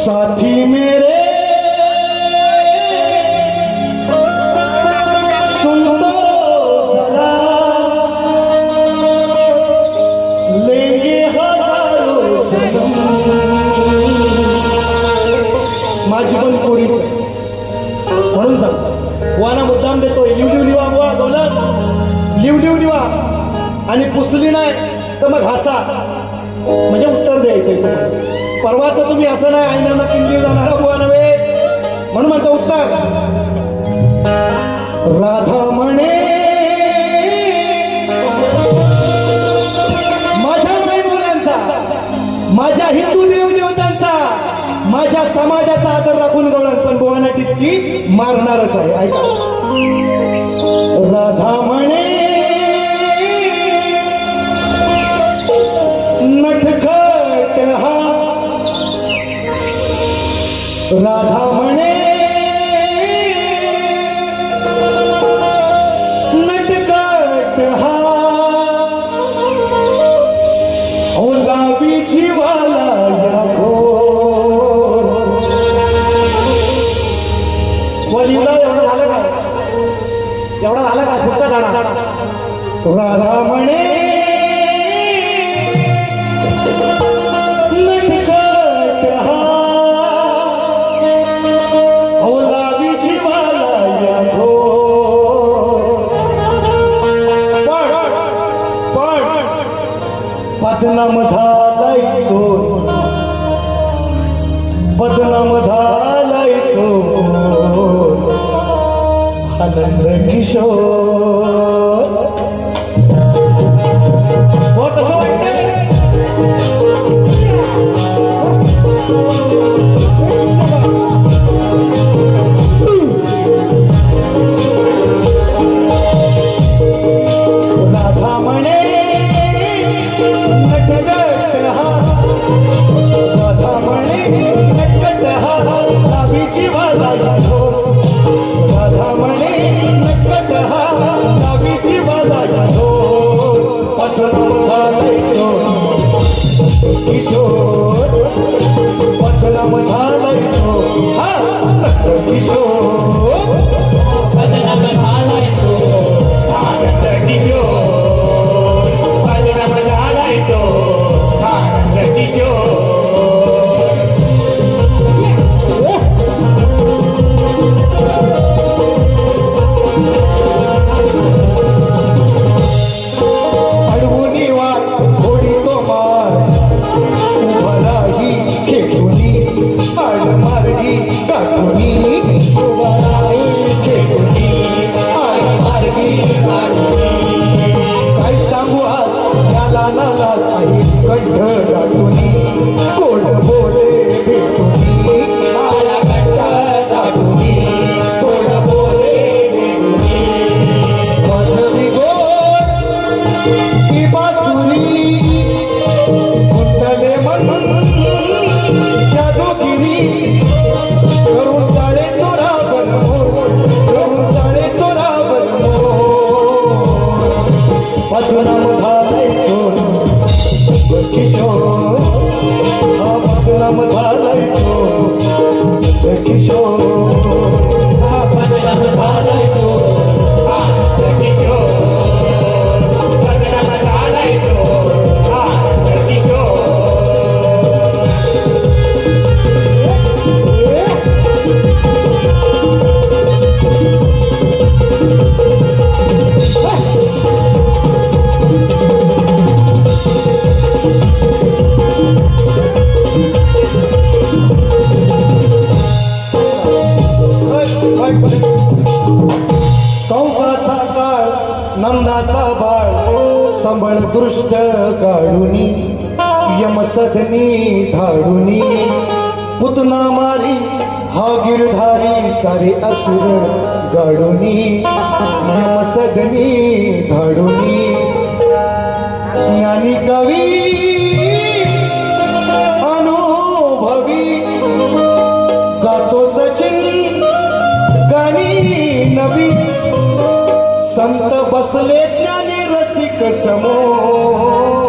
साथी मेरे। माझी पण कोणीच म्हणून सांग वाना मुद्दाम देतोय. लिव लिव लिवा बुवा दौलत. Live live लिवा. आणि पुसली नाही तर मग हसा. म्हणजे उत्तर द्यायचंय तुम्हाला. परवाचं तुम्ही असं नाही आईना किल्ली जाणारा बुवा नव्हे. म्हणून म्हणतो उत्तर. राधा म्हणे माझ्या मुलांचा माझ्या हिंदू देव देवतांचा माझ्या समाजाचा आदर राखून गवळण पण बोवाना टिचकी मारणारच आहे. ऐका. राधा म्हणे राधा म्हणे नटखट हा. गुलाबी जीवाला या वलीला एवढं झालं का? एवढा झाला का? पुढचा गाणा. राधा म्हणे बदनाम झालाय चोर बदनाम झालाय चोर Anand Kishore. Kishore cần thơ đời tôi कंसाचा काळ नंदाचा बाळ संभळ दृष्ट काढुनी यमसदनी धाडुनी. पुतना मारी हा गिरधारी सारे असुर गाडुनी यमसदनी धाडुनी. संत बसले ज्ञानी रसिक समोर.